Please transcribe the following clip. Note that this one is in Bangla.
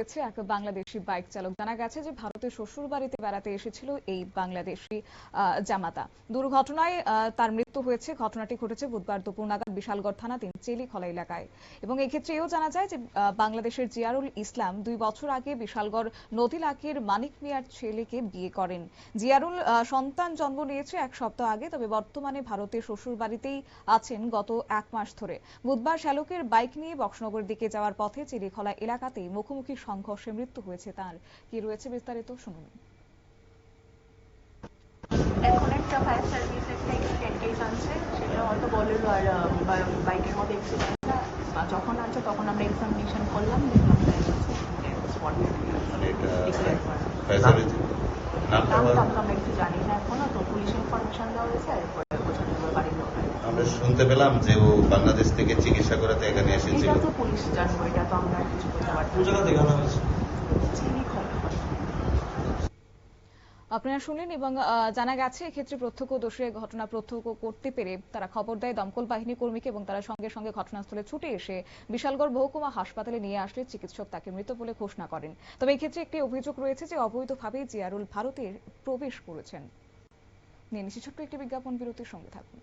হয়েছে এক বাংলাদেশি বাইক চালক জানা গেছে যে ভারতের শ্বশুর বাড়িতে বেড়াতে এসেছিল এই বাংলাদেশি জামাতা। দুর্ঘটনায় তার মৃত্যু হয়েছে। ঘটনাটি ঘটেছে বুধবার দুপুর নাগাদ বিশালগড় থানাধীন চেলিখলা এলাকায়। এবং এক্ষেত্রে এও জানা যায় যে বাংলাদেশের জিয়ারুল ইসলাম দুই বছর আগে বিশালগড় নদী লাকের মানিক মিয়ার ছেলেকে বিয়ে করেন। জিয়ারুল সন্তান জন্ম নিয়েছে এক সপ্তাহ আগে, তবে বর্তমানে ভারতের শ্বশুর বাড়িতেই আছেন গত এক মাস ধরে। বুধবার শ্যালকের বাইক নিয়ে বক্সনগর দিকে যাওয়ার পথে চিরিখলা এলাকাতেই মুখোমুখি সংঘর্ষে মৃত্যু হয়েছে তার। কি রয়েছে বিস্তারিত শুনুন। এখন একটা ফায়ার সার্ভিস একটা এক্সিডেন্ট কেস আনছে সেটা হয়তো বলল আর বাইকের মধ্যে অ্যাক্সিডেন্টটা যখন আছে তখন আমরা এক্সামিনেশন করলাম আমরা শুনতে পেলাম যে ও বাংলাদেশ থেকে চিকিৎসা করাতে এখানে এসেছিল। তো পুলিশ জানব এটা তো আমরা কিছু থেকে আনা হয়েছে আপনারা শুনলেন এবং জানা গেছে এক্ষেত্রে প্রত্যক্ষদর্শী ঘটনা প্রত্যক্ষ করতে পেরে তারা খবর দেয় দমকল বাহিনী কর্মীকে এবং তারা সঙ্গে সঙ্গে ঘটনাস্থলে ছুটে এসে বিশালগড় মহকুমা হাসপাতালে নিয়ে আসলে চিকিৎসক তাকে মৃত বলে ঘোষণা করেন। তবে এক্ষেত্রে একটি অভিযোগ রয়েছে যে অবৈধভাবে জিয়ারুল ভারতে প্রবেশ করেছেন। নিয়ে নিচ্ছি ছোট্ট একটি বিজ্ঞাপন বিরতির সঙ্গে থাকুন।